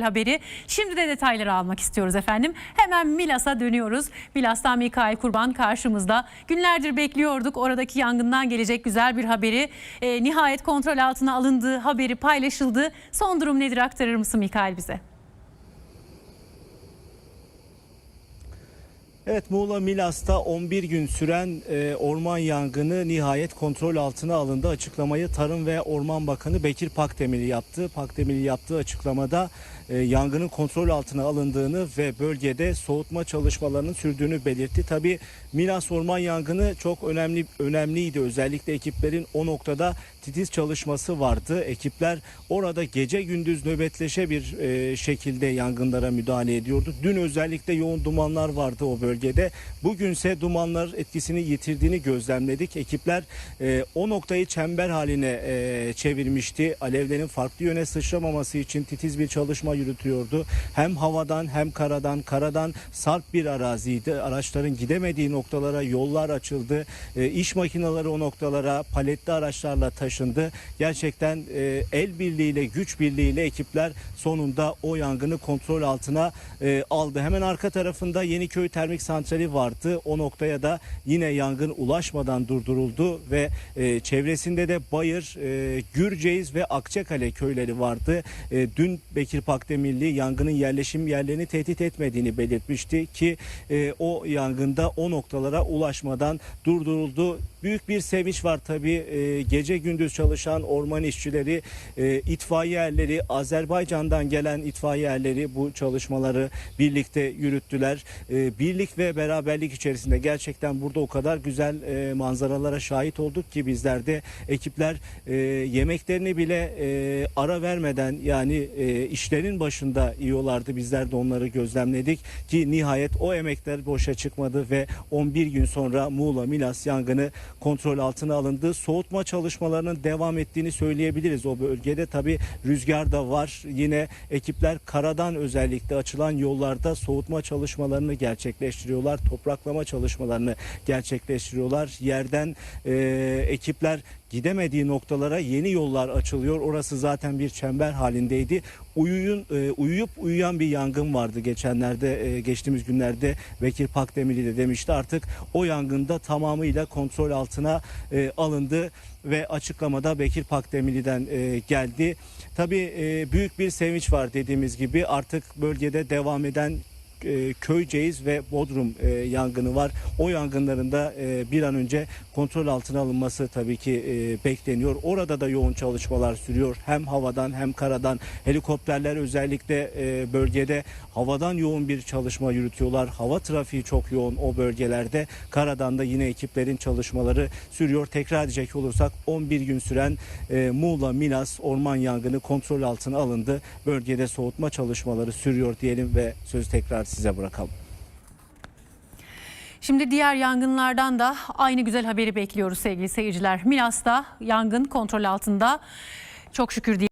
haberi. Şimdi de detayları almak istiyoruz efendim. Hemen Milas'a dönüyoruz. Milas'tan Mikail Kurban karşımızda. Günlerdir bekliyorduk oradaki yangından gelecek güzel bir haberi. Ee, nihayet kontrol altına alındığı haberi paylaşıldı. Son durum nedir aktarır mısın Mikail bize? Evet Muğla Milas'ta 11 gün süren e, orman yangını nihayet kontrol altına alındı. Açıklamayı Tarım ve Orman Bakanı Bekir Pakdemirli yaptı. Pakdemirli yaptığı açıklamada e, yangının kontrol altına alındığını ve bölgede soğutma çalışmalarının sürdüğünü belirtti. Tabi Milas orman yangını çok önemli önemliydi. Özellikle ekiplerin o noktada titiz çalışması vardı. Ekipler orada gece gündüz nöbetleşe bir e, şekilde yangınlara müdahale ediyordu. Dün özellikle yoğun dumanlar vardı o bölgede. Bugünse dumanlar etkisini yitirdiğini gözlemledik. Ekipler e, o noktayı çember haline e, çevirmişti. Alevlerin farklı yöne sıçramaması için titiz bir çalışma yürütüyordu. Hem havadan hem karadan, karadan sarp bir araziydi. Araçların gidemediği noktalara yollar açıldı. E, iş makineleri o noktalara paletli araçlarla taşındı. Gerçekten e, el birliğiyle, güç birliğiyle ekipler sonunda o yangını kontrol altına e, aldı. Hemen arka tarafında Yeniköy Termik Santrali vardı. O noktaya da yine yangın ulaşmadan durduruldu ve e, çevresinde de Bayır, e, Gürceğiz ve Akçakale köyleri vardı. E, dün Bekir Pakdemirli yangının yerleşim yerlerini tehdit etmediğini belirtmişti ki e, o yangında o noktalara ulaşmadan durduruldu. Büyük bir sevinç var tabii. E, gece gündüz çalışan orman işçileri, e, itfaiye Azerbaycan'dan gelen itfaiye erleri bu çalışmaları birlikte yürüttüler. E, birlik ve beraberlik içerisinde gerçekten burada o kadar güzel e, manzaralara şahit olduk ki bizler de ekipler e, yemeklerini bile e, ara vermeden yani e, işlerin başında yiyorlardı. Bizler de onları gözlemledik ki nihayet o emekler boşa çıkmadı ve 11 gün sonra Muğla Milas yangını kontrol altına alındı. Soğutma çalışmalarının devam ettiğini söyleyebiliriz. O bölgede tabi rüzgar da var. Yine ekipler karadan özellikle açılan yollarda soğutma çalışmalarını gerçekleştiriyorlar. Topraklama çalışmalarını gerçekleştiriyorlar. Yerden e, ekipler gidemediği noktalara yeni yollar açılıyor. Orası zaten bir çember halindeydi. Uyuyun, e, uyuyup uyuyan bir yangın vardı geçenlerde, e, geçtiğimiz günlerde Bekir Pakdemirli de demişti. Artık o yangında tamamıyla kontrol altına e, alındı ve açıklamada Bekir Pakdemirli'den e, geldi. Tabii e, büyük bir sevinç var dediğimiz gibi artık bölgede devam eden e, Köyceğiz ve Bodrum e, yangını var. O yangınların da e, bir an önce kontrol altına alınması tabii ki e, bekleniyor. Orada da yoğun çalışmalar sürüyor. Hem havadan hem karadan helikopterler özellikle bölgede havadan yoğun bir çalışma yürütüyorlar. Hava trafiği çok yoğun o bölgelerde. Karadan da yine ekiplerin çalışmaları sürüyor. Tekrar edecek olursak 11 gün süren Muğla Milas orman yangını kontrol altına alındı. Bölgede soğutma çalışmaları sürüyor diyelim ve sözü tekrar size bırakalım. Şimdi diğer yangınlardan da aynı güzel haberi bekliyoruz sevgili seyirciler. Milas'ta yangın kontrol altında. Çok şükür diye